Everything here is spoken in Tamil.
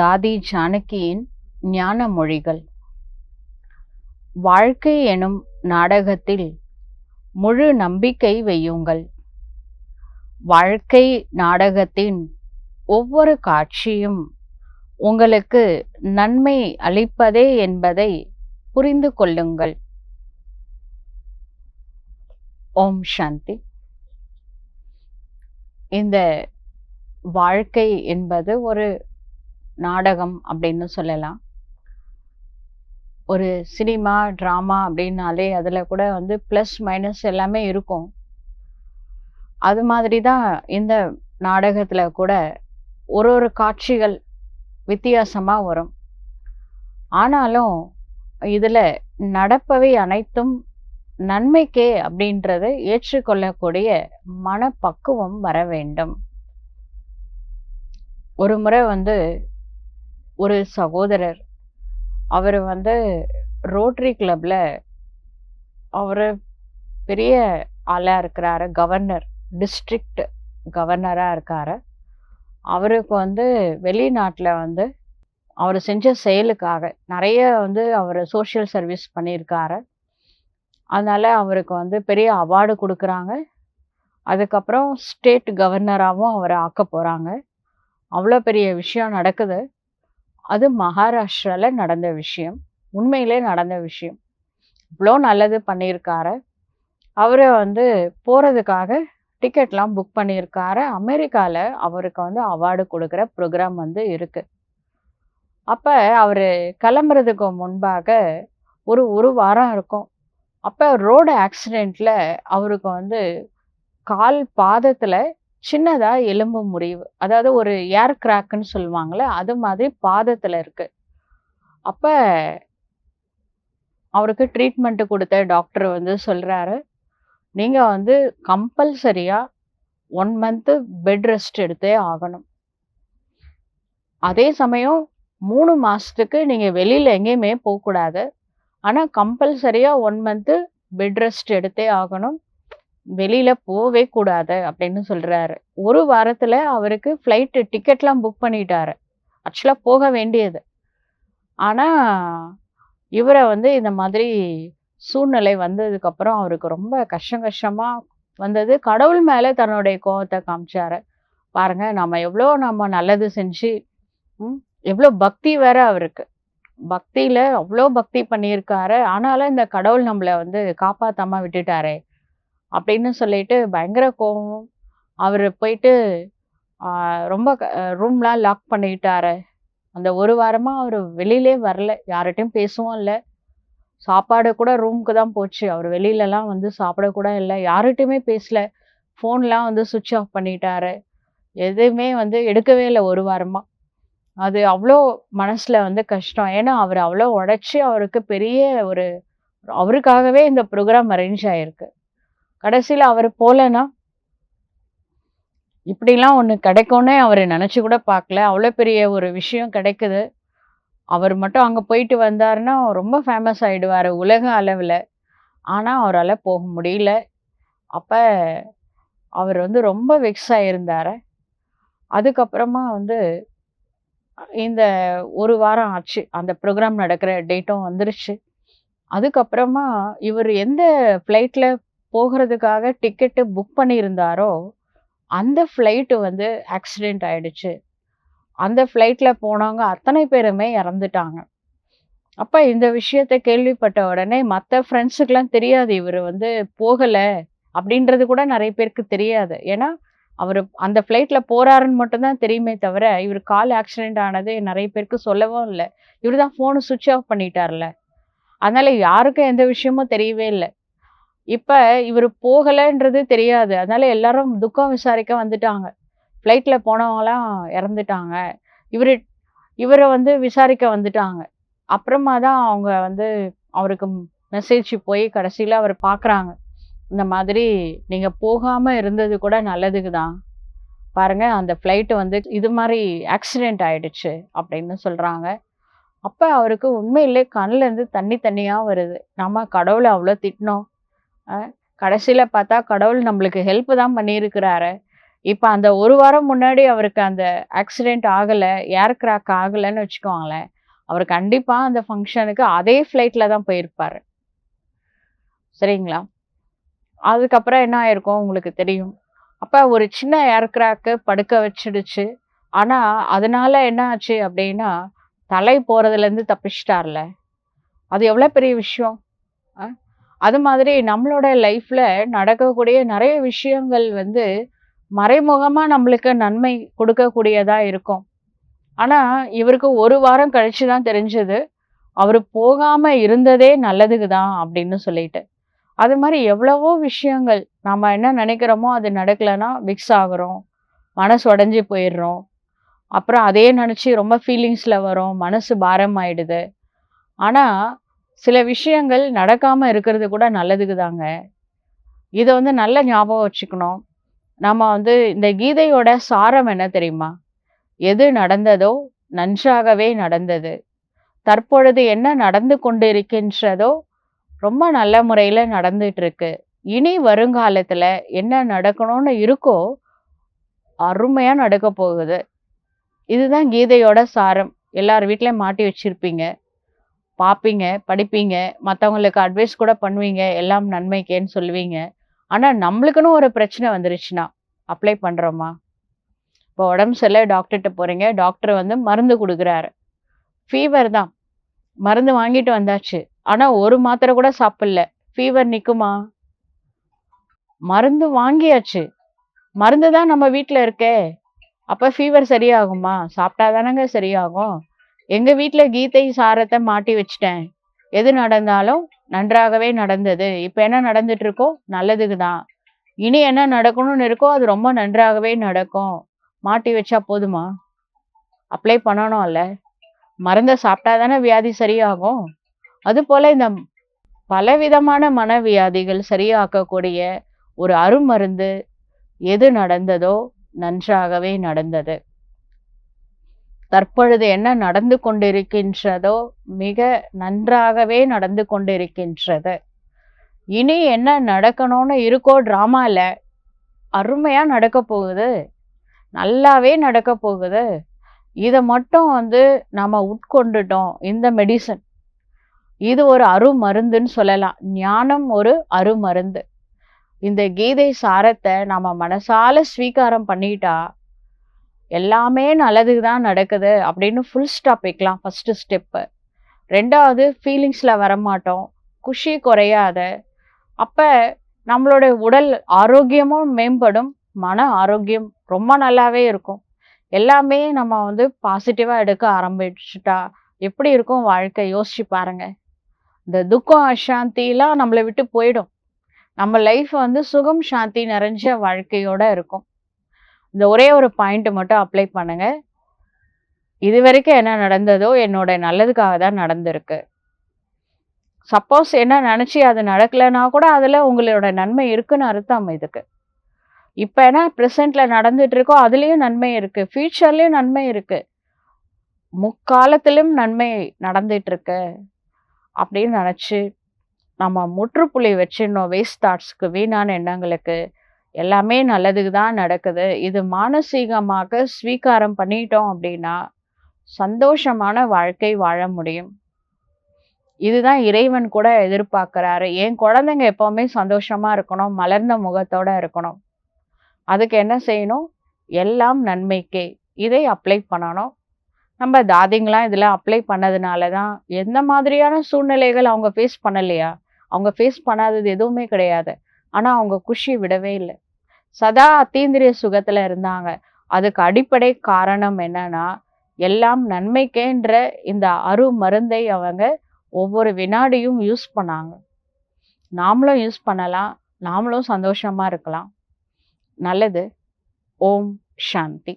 தாதி ஜானகியின் ஞான மொழிகள். வாழ்க்கை எனும் நாடகத்தில் முழு நம்பிக்கை வையுங்கள். வாழ்க்கை நாடகத்தின் ஒவ்வொரு காட்சியும் உங்களுக்கு நன்மை அளிப்பதே என்பதை புரிந்து கொள்ளுங்கள். ஓம் சாந்தி. இந்த வாழ்க்கை என்பது ஒரு நாடகம் அப்படின்னு சொல்லலாம். ஒரு சினிமா ட்ராமா அப்படின்னாலே அதில் கூட வந்து ப்ளஸ் மைனஸ் எல்லாமே இருக்கும். அது மாதிரி தான் இந்த நாடகத்தில் கூட ஒரு ஒரு காட்சிகள் வித்தியாசமாக வரும். ஆனாலும் இதில் நடப்பவை அனைத்தும் நன்மைக்கே அப்படின்றத ஏற்றுக்கொள்ளக்கூடிய மனப்பக்குவம் வர வேண்டும். ஒரு முறை வந்து ஒரு சகோதரர் அவர் வந்து ரோட்டரி கிளப்பில் அவர் பெரிய ஆளாக இருக்கிறாரு கவர்னர் டிஸ்ட்ரிக்ட் கவர்னராக இருக்கார். அவருக்கு வந்து வெளிநாட்டில் வந்து அவர் செஞ்ச செயலுக்காக நிறைய வந்து அவர் சோஷியல் சர்வீஸ் பண்ணியிருக்காரு. அதனால் அவருக்கு வந்து பெரிய அவார்டு கொடுக்குறாங்க. அதுக்கப்புறம் ஸ்டேட் கவர்னராகவும் அவரை ஆக்க போகிறாங்க அவ்வளோ பெரிய விஷயம் நடக்குது. அது மகாராஷ்டிராவில் நடந்த விஷயம். உண்மையிலே நடந்த விஷயம். இவ்வளோ நல்லது பண்ணியிருக்காரு. அவரை வந்து போகிறதுக்காக டிக்கெட்லாம் புக் பண்ணியிருக்காரு. அமெரிக்காவில் அவருக்கு வந்து அவார்டு கொடுக்குற ப்ரோக்ராம் வந்து இருக்குது அப்போ அவர் கிளம்புறதுக்கு முன்பாக ஒரு ஒரு வாரம் இருக்கும். அப்போ ரோடு ஆக்சிடெண்ட்டில் அவருக்கு வந்து கால் பாதத்தில் சின்னதாக எலும்பு முறிவு. அதாவது ஒரு ஏர் கிராக்குன்னு சொல்லுவாங்கள்ல அது மாதிரி பாதத்தில் இருக்குது அப்போ அவருக்கு ட்ரீட்மெண்ட்டு கொடுத்த டாக்டர் வந்து சொல்கிறாரு நீங்கள் வந்து கம்பல்சரியாக ஒன் மந்த்து பெட் ரெஸ்ட் எடுத்தே ஆகணும். அதே சமயம் மூணு மாதத்துக்கு நீங்கள் வெளியில் எங்கேயுமே போகக்கூடாது. ஆனால் கம்பல்சரியாக ஒன் மந்த்து பெட் ரெஸ்ட் எடுத்தே ஆகணும். வெளியில் போவே கூடாது அப்படின்னு சொல்கிறாரு ஒரு வாரத்தில் அவருக்கு ஃப்ளைட்டு டிக்கெட்லாம் புக் பண்ணிட்டாரு. ஆக்சுவலாக போக வேண்டியது. ஆனால் இவரை வந்து இந்த மாதிரி சூழ்நிலை வந்ததுக்கப்புறம் அவருக்கு ரொம்ப கஷ்டம் கஷ்டமாக வந்தது. கடவுள் மேலே தன்னுடைய கோபத்தை காமிச்சாரு. பாருங்கள் நம்ம எவ்வளோ நம்ம நல்லது செஞ்சு எவ்வளோ பக்தி வேற அவருக்கு. பக்தியில் அவ்வளோ பக்தி பண்ணியிருக்காரு. ஆனாலும் இந்த கடவுள் நம்மளை வந்து காப்பாற்றாம விட்டுட்டாரே அப்படின்னு சொல்லிட்டு பயங்கர கோபம் அவர் போயிட்டு ரொம்ப ரூம்லாம் லாக் பண்ணிட்டாரு. அந்த ஒரு வாரமாக அவர் வெளியிலே வரல. யார்கிட்டையும் பேசவும் இல்லை. சாப்பாடு கூட ரூமுக்கு தான் போச்சு. அவர் வெளியிலலாம் வந்து சாப்பிட கூட இல்லை. யார்கிட்டையுமே பேசல. ஃபோன்லாம் வந்து சுவிட்ச் ஆஃப் பண்ணிட்டாரு. எதுவுமே வந்து எடுக்கவே இல்லை ஒரு வாரமாக அது அவ்வளோ மனசில் வந்து கஷ்டம். ஏன்னா அவர் அவ்வளோ உடச்சி அவருக்கு பெரிய ஒரு அவருக்காகவே இந்த ப்ரோக்ராம் அரேஞ்ச் ஆகிருக்கு கடைசியில் அவர் போகலன்னா இப்படிலாம் ஒன்று கிடைக்கும்னே அவர் நினச்சி கூட பார்க்கல. அவ்வளோ பெரிய ஒரு விஷயம் கிடைக்குது. அவர் மட்டும் அங்கே போயிட்டு வந்தாருன்னா ரொம்ப ஃபேமஸ் ஆகிடுவார் உலக அளவில். ஆனால் அவரால் போக முடியல. அப்போ அவர் வந்து ரொம்ப வெக்ஸ் ஆகியிருந்தார் அதுக்கப்புறமா வந்து இந்த ஒரு வாரம் ஆச்சு. அந்த ப்ரோக்ராம் நடக்கிற டேட்டும் வந்துருச்சு. அதுக்கப்புறமா இவர் எந்த ஃப்ளைட்டில் போகிறதுக்காக டிக்கெட்டு புக் பண்ணியிருந்தாரோ அந்த ஃப்ளைட்டு வந்து ஆக்சிடெண்ட் ஆயிடுச்சு. அந்த ஃப்ளைட்டில் போனவங்க அத்தனை பேருமே இறந்துட்டாங்க. அப்போ இந்த விஷயத்தை கேள்விப்பட்ட உடனே மற்ற ஃப்ரெண்ட்ஸுக்கெலாம் தெரியாது இவர் வந்து போகலை அப்படின்றது கூட நிறைய பேருக்கு தெரியாது. ஏன்னா அவர் அந்த ஃப்ளைட்டில் போகிறாருன்னு மட்டும்தான் தெரியுமே தவிர இவர் கால் ஆக்சிடெண்ட் ஆனது நிறைய பேருக்கு சொல்லவும் இல்லை. இவர் தான் ஃபோனை சுவிட்ச் ஆஃப் பண்ணிட்டார்ல. அதனால் யாருக்கும் எந்த விஷயமும் தெரியவே இல்லை. இப்போ இவர் போகலைன்றது தெரியாது. அதனால எல்லாரும் துக்கம் விசாரிக்க வந்துட்டாங்க. ஃப்ளைட்டில் போனவங்களாம் இறந்துட்டாங்க. இவர் இவரை வந்து விசாரிக்க வந்துட்டாங்க. அப்புறமா தான் அவங்க வந்து அவருக்கு மெசேஜ் போய் கடைசியில் அவர் பார்க்குறாங்க இந்த மாதிரி நீங்கள் போகாமல் இருந்தது கூட நல்லதுக்கு தான் பாருங்கள் அந்த ஃப்ளைட்டு வந்து இது மாதிரி ஆக்சிடெண்ட் ஆகிடுச்சு அப்படின்னு சொல்கிறாங்க அப்போ அவருக்கு உண்மையிலே கண்ணிலேருந்து தண்ணி தண்ணியாக வருது நம்ம கடவுளை அவ்வளோ திட்டினோம் கடைசியில் பார்த்தா கடவுள் நம்மளுக்கு ஹெல்ப் தான் பண்ணியிருக்கிறாரு. இப்போ அந்த ஒரு வாரம் முன்னாடி அவருக்கு அந்த ஆக்சிடெண்ட் ஆகலை ஏர் கிராக் ஆகலைன்னு வச்சுக்கோங்களேன். அவர் கண்டிப்பாக அந்த ஃபங்க்ஷனுக்கு அதே ஃப்ளைட்டில் தான் போயிருப்பாரு. சரிங்களா? அதுக்கப்புறம் என்ன ஆயிருக்கும் உங்களுக்கு தெரியும். அப்போ ஒரு சின்ன ஏர் கிராக்கு படுக்க வச்சிடுச்சு ஆனால் அதனால என்ன ஆச்சு அப்படின்னா தலை போகிறதுலேருந்து தப்பிச்சிட்டார்ல அது எவ்வளோ பெரிய விஷயம். அது மாதிரி நம்மளோட லைஃப்பில் நடக்கக்கூடிய நிறைய விஷயங்கள் வந்து மறைமுகமாக நம்மளுக்கு நன்மை கொடுக்கக்கூடியதாக இருக்கும். ஆனால் இவருக்கு ஒரு வாரம் கழிச்சு தான் தெரிஞ்சது. அவர் போகாமல் இருந்ததே நல்லதுக்கு தான் அப்படின்னு சொல்லிட்டு. அது மாதிரி எவ்வளவோ விஷயங்கள் நம்ம என்ன நினைக்கிறோமோ அது நடக்கலைன்னா விக்ஸ் ஆகுறோம். மனசு உடஞ்சி போயிடுறோம். அப்புறம் அதே நினச்சி ரொம்ப ஃபீலிங்ஸில் வரும் மனசு பாரமாயிடுது. ஆனால் சில விஷயங்கள் நடக்காமல் இருக்கிறது கூட நல்லதுக்கு தாங்க. இதை வந்து நல்ல ஞாபகம் வச்சுக்கணும். நம்ம வந்து இந்த கீதையோட சாரம் என்ன தெரியுமா? எது நடந்ததோ நன்றாகவே நடந்தது. தற்பொழுது என்ன நடந்து கொண்டிருக்கின்றதோ ரொம்ப நல்ல முறையில் நடந்துட்டுருக்கு இனி வருங்காலத்தில் என்ன நடக்கணும்னு இருக்கோ, அருமையாக நடக்கப் போகுது. இதுதான் கீதையோட சாரம். எல்லார் வீட்டிலையும் மாட்டி வச்சிருப்பீங்க. பார்ப்பீங்க படிப்பீங்க, மற்றவங்களுக்கு அட்வைஸ் கூட பண்ணுவீங்க. எல்லாம் நன்மைக்கேன்னு சொல்லுவீங்க. ஆனால் நம்மளுக்குன்னு ஒரு பிரச்சனை வந்துருச்சுன்னா, அப்ளை பண்ணுறோமா இப்போ உடம்பு சரியில்லை டாக்டர்கிட்ட போகிறீங்க டாக்டர் வந்து மருந்து கொடுக்குறாரு ஃபீவர் தான். மருந்து வாங்கிட்டு வந்தாச்சு. ஆனா, ஒரு மாத்திரை கூட சாப்பிடல. ஃபீவர் நிக்குமா? மருந்து வாங்கியாச்சு. மருந்து தான் நம்ம வீட்டில் இருக்கே. அப்ப ஃபீவர் சரியாகுமா? சாப்பிட்டா தானங்க சரியாகும். எங்க வீட்டில் கீதை சாரத்தை மாட்டி வச்சிட்டேன் எது நடந்தாலும் நன்றாகவே நடந்தது. இப்போ என்ன நடந்துட்டு இருக்கோ நல்லதுக்கு தான். இனி என்ன நடக்கணும்னு இருக்கோ அது ரொம்ப நன்றாகவே நடக்கும். மாட்டி வச்சா போதுமா? அப்ளை பண்ணணும்ல. மருந்தை சாப்பிட்டா தானே வியாதி சரியாகும். அதுபோல் இந்த பலவிதமான மனவியாதிகள் சரியாக்கக்கூடிய ஒரு அருமருந்து எது நடந்ததோ நன்றாகவே நடந்தது. தற்பொழுது என்ன நடந்து கொண்டிருக்கின்றதோ மிக நன்றாகவே நடந்து கொண்டிருக்கின்றது. இனி என்ன நடக்கணும்னு இருக்கோ ட்ராமாவில் அருமையாக நடக்கப் போகுது. நல்லாவே நடக்கப் போகுது. இதை மட்டும் வந்து நம்ம உட்கொண்டுட்டோம். இந்த மெடிசன் இது ஒரு அருமருந்துன்னு சொல்லலாம். ஞானம் ஒரு அருமருந்து. இந்த கீதை சாரத்தை நம்ம மனசால ஸ்வீகாரம் பண்ணிட்டா, எல்லாமே நல்லதுக்கு தான் நடக்குது அப்படின்னு ஃபுல் ஸ்டாப் வைக்கலாம் ஃபர்ஸ்ட் ஸ்டெப்பு. ரெண்டாவது ஃபீலிங்ஸில் வரமாட்டோம். குஷி குறையாத. அப்போ நம்மளுடைய உடல் ஆரோக்கியமும் மேம்படும். மன ஆரோக்கியம் ரொம்ப நல்லாவே இருக்கும். எல்லாமே நம்ம வந்து பாசிட்டிவாக எடுக்க ஆரம்பிச்சுட்டா, எப்படி இருக்கும் வாழ்க்கை யோசிச்சு பாருங்கள் இந்த துக்கம், அசாந்திலாம் நம்மளை விட்டு போயிடும். நம்ம லைஃப் வந்து சுகம், சாந்தி நிறைஞ்ச வாழ்க்கையோட இருக்கும். இந்த ஒரே ஒரு பாயிண்ட் மட்டும் அப்ளை பண்ணுங்க. இதுவரைக்கும் என்ன நடந்ததோ என்னோட நல்லதுக்காக தான் நடந்திருக்கு. சப்போஸ் என்ன நினச்சி அது நடக்கலைன்னா கூட அதில் உங்களோட நன்மை இருக்குன்னு அர்த்தம் இதுக்கு. இப்போ என்ன ப்ரெசண்டில் நடந்துட்டு இருக்கோ அதுலேயும் நன்மை இருக்குது ஃப்யூச்சர்லேயும் நன்மை இருக்குது முக்காலத்திலும் நன்மை நடந்துட்டு இருக்கு. அப்படின்னு நினச்சி நம்ம முற்றுப்புள்ளி வச்சிடணும் வேஸ்ட் தாட்ஸ்க்கு, வீணான எண்ணங்களுக்கு. எல்லாமே நல்லதுக்கு தான் நடக்குது. இது மானசீகமாக ஸ்வீகாரம் பண்ணிட்டோம் அப்படின்னா, சந்தோஷமான வாழ்க்கை வாழ முடியும். இதுதான் இறைவன் கூட எதிர்பார்க்குறாரு என் குழந்தைங்க எப்போவுமே சந்தோஷமாக இருக்கணும். மலர்ந்த முகத்தோடு இருக்கணும். அதுக்கு என்ன செய்யணும்? எல்லாம் நன்மைக்கே. இதை அப்ளை பண்ணணும். நம்ம தாதிங்களாம் இதில் அப்ளை பண்ணதுனால தான் எந்த மாதிரியான சூழ்நிலைகள் அவங்க ஃபேஸ் பண்ணலையா? அவங்க ஃபேஸ் பண்ணாதது எதுவுமே கிடையாது. ஆனால் அவங்க குஷி விடவே இல்லை சதா அத்தீந்திரிய சுகத்தில் இருந்தாங்க. அதுக்கு அடிப்படை காரணம் என்னன்னா, எல்லாம் நன்மைக்கேன்ற இந்த அருமருந்தை அவங்க ஒவ்வொரு வினாடியும் யூஸ் பண்ணாங்க. நாமளும் யூஸ் பண்ணலாம். நாமளும் சந்தோஷமாக இருக்கலாம். நல்லது. ஓம் சாந்தி.